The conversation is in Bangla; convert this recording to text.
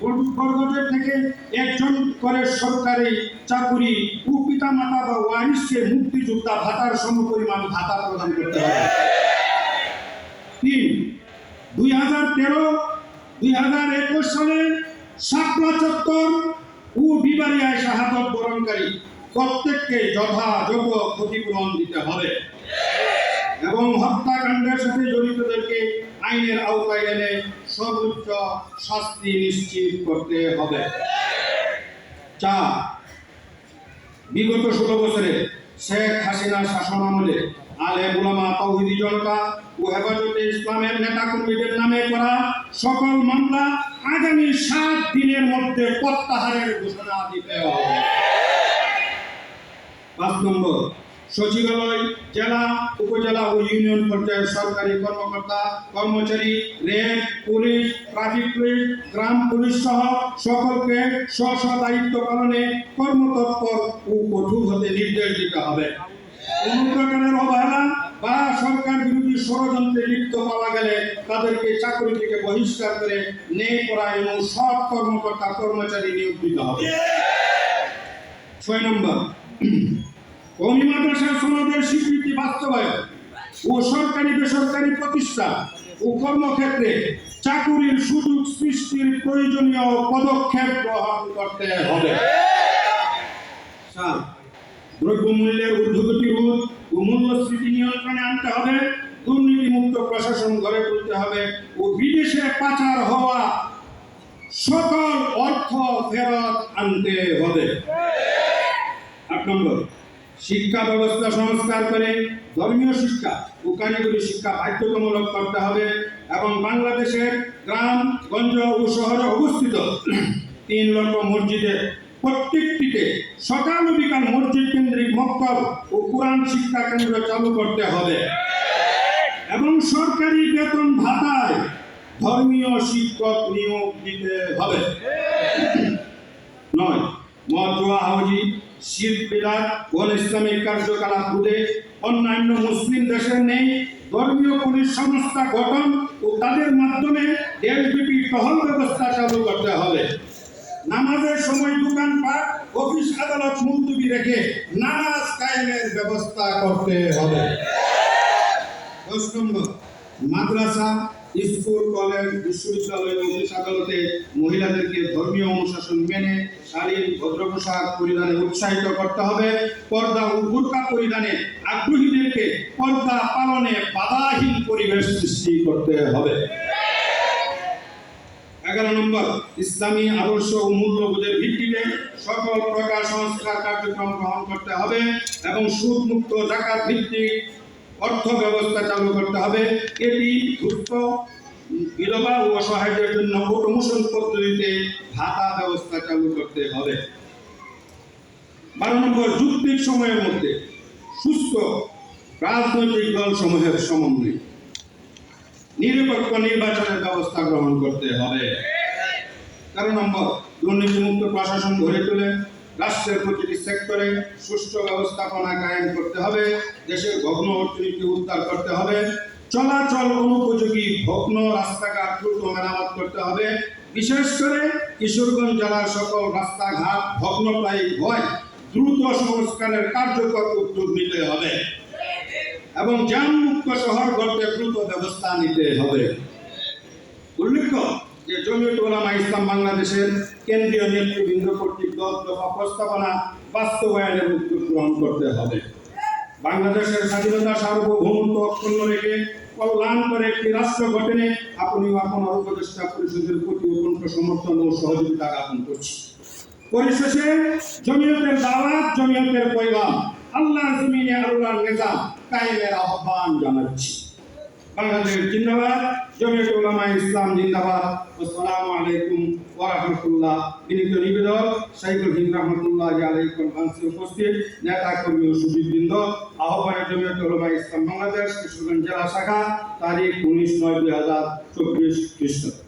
বর্গদেরকে থেকে একজন করে সরকারি চাকুরি ও পিতা মাতা বা ওয়ারিসকে মুক্তিযোদ্ধা ভাতার সমপরিমাণ ভাতা প্রদান করতে হবে। তিন, দুই হাজার তেরো, দুই হাজার একুশ সালে শাপলা চত্বর ও বিবারিয়ায় শাহাদত বরণকারী প্রত্যেককে যথাযথ ক্ষতিপূরণ দিতে হবে এবং হত্যাকাণ্ডের সাথে জড়িতদেরকে আইনের আওতায় এনে সর্বোচ্চ শাস্তি নিশ্চিত করতে হবে। চার, বিগত ষোলো বছরে শেখ হাসিনা শাসন আমলে আলে বুলামা তৌহিদি জনতা ও হেফাজতে ইসলামের নেতা কর্মীদের নামে করা সকল মামলা আগামী সাত দিনের মধ্যে প্রত্যাহারের ঘোষণা দিতে হবে। পাঁচ নম্বর সচিবালয়, জেলা, উপজেলা ও ইউনিয়ন পর্যায়ের সরকারি কর্মকর্তা, কর্মচারী, রেল, পুলিশ, ট্রাফিক পুলিশ, গ্রাম পুলিশ সহ সকলকে স্ব দায়িত্ব পালনে কর্মতৎপর ও কঠোর হতে নির্দেশ দিতে হবে। কোন প্রকারের অবহেলা বা সরকার বিরোধী ষড়যন্ত্রে লিপ্ত পাওয়া গেলে তাদেরকে চাকরি থেকে বহিষ্কার করে নেই করা এবং সব কর্মকর্তা কর্মচারী নিয়োগ দিতে হবে। ছয় নম্বর। কমি মাদ্রাসা সমাজের স্বীকৃতি বাস্তবায়ন ও সরকারি বেসরকারি প্রতিষ্ঠান ও কর্মক্ষেত্রে চাকুরির সুযোগ সৃষ্টির প্রয়োজনীয় পদক্ষেপ গ্রহণ করতে হবে। দ্রব্যমূল্যের ঊর্ধ্বগতি রোধ ও মূল্যস্ফীতি নিয়ন্ত্রণে আনতে হবে, দুর্নীতিমুক্ত প্রশাসন গড়ে তুলতে হবে ও বিদেশে পাচার হওয়া সকল অর্থ ফেরত আনতে হবে। আট নম্বর শিক্ষা ব্যবস্থা সংস্কার করে ধর্মীয় শিক্ষা ও কারিগরি শিক্ষা বাধ্যতামূলক করতে হবে এবং বাংলাদেশের গ্রাম, গঞ্জ ও শহরে অবস্থিত তিন লক্ষ মসজিদে প্রত্যেকটিতে সকাল ও বিকাল মসজিদ কেন্দ্রিক মক্তব ও কোরআন শিক্ষা কেন্দ্র চালু করতে হবে। এবং সরকারি বেতন ভাতায় ধর্মীয় শিক্ষক নিয়োগ দিতে হবে। নয় মজুয়া হাউজি শিল্প ওয়াল ইসলামিক কার্যকলাপ রোধে অন্যান্য মুসলিম দেশের নেই, ধর্মীয় পুলিশ সংস্থা গঠন ও তাদের মাধ্যমে দেশব্যাপী টহল ব্যবস্থা চালু করতে হবে। নামাজের সময় দোকানপাট, অফিস আদালত মুলতবি রেখে নামাজ কায়েমের ব্যবস্থা করতে হবে। দশ নম্বর, মাদ্রাসা স্কুল, কলেজ, বিশ্ববিদ্যালয় ও অফিস আদালতে মহিলাদেরকে ধর্মীয় অনুশাসন মেনে শালীন ভদ্র পোশাক পরিধানে উৎসাহিত করতে হবে। পর্দা ও বুরকা পরিধানে আগ্রহীদেরকে পর্দা পালনে বাধাহীন পরিবেশ সৃষ্টি করতে হবে। এগারো নম্বর, ইসলামী আদর্শ ও মূল্যবোধের ভিত্তিতে সকল প্রকার সংস্কার কার্যক্রম গ্রহণ করতে হবে এবং সুদ মুক্ত জাকাত ভিত্তিক অর্থ ব্যবস্থা চালু করতে হবে। এটি দ্রুত বিধবা ও অসহায়দের জন্য প্রমোশন পদ্ধতিতে ভাতা ব্যবস্থা চালু করতে হবে। বারো নম্বর, যুক্তির সময়ের মধ্যে সুস্থ রাজনৈতিক দল সমূহের সমন্বয় নিরপেক্ষ নির্বাচনের ব্যবস্থা গ্রহণ করতে হবে। তেরো নম্বর, দুর্নীতিমুক্ত প্রশাসন গড়ে তুলে। রাষ্ট্রের প্রতিটি সেক্টরে সুষ্ঠু ব্যবস্থাপনা কায়েম করতে হবে, দেশের ভগ্ন অর্থনীতি উদ্ধার করতে হবে, চলাচল অনুপযোগী ভগ্ন রাস্তাঘাট দ্রুত মেরামত করতে হবে, বিশেষ করে কিশোরগঞ্জ জেলার সকল রাস্তাঘাট ভগ্নপ্রায় হয় দ্রুত সংস্কারের কার্যকর উদ্যোগ নিতে হবে এবং জ্যাম মুক্ত শহর গড়তে দ্রুত ব্যবস্থা নিতে হবে। উল্লেখ্য যে জমিয়ত ইসলাম বাংলাদেশের কেন্দ্রীয় নেতৃবৃন্দ কর্তৃক দফা প্রস্তাবনা বাস্তবায়নের উদ্যোগ গ্রহণ করতে হবে। বাংলাদেশের স্বাধীনতা সার্বভৌমত্ব অক্ষুণ্ণ রেখে কল্যাণ করে একটি রাষ্ট্র গঠনে আপনিও আপনার উপদেষ্টা পরিষদের প্রতি অত্যন্ত সমর্থন ও সহযোগিতা জ্ঞাপন করছি। পরিশেষে জমিয়তের দাওয়াত, জমিয়তের পৈগাম আল্লাহ জমিনে আল্লাহর নিজাম কায়েমের আহ্বান জানাচ্ছি। বাংলাদেশ জিন্দাবাদ। জমিয়ত উলামা ইসলাম জিন্দাবাদ। আসসালামু আলাইকুম ওয়া রাহমাতুল্লাহ। বিনীত নিবেদক সাইকুল হিন্দ রহমতুল্লাহ আলাইকুম কনফারেন্সে উপস্থিত নেতা কর্মী ও সুবিবৃন্দ আহ্বানের জমিয়ত উলামা ইসলাম বাংলাদেশ কিশোরগঞ্জ জেলা শাখা, তারিখ উনিশ নয় দুই হাজার চব্বিশ খ্রিস্টাব্দ।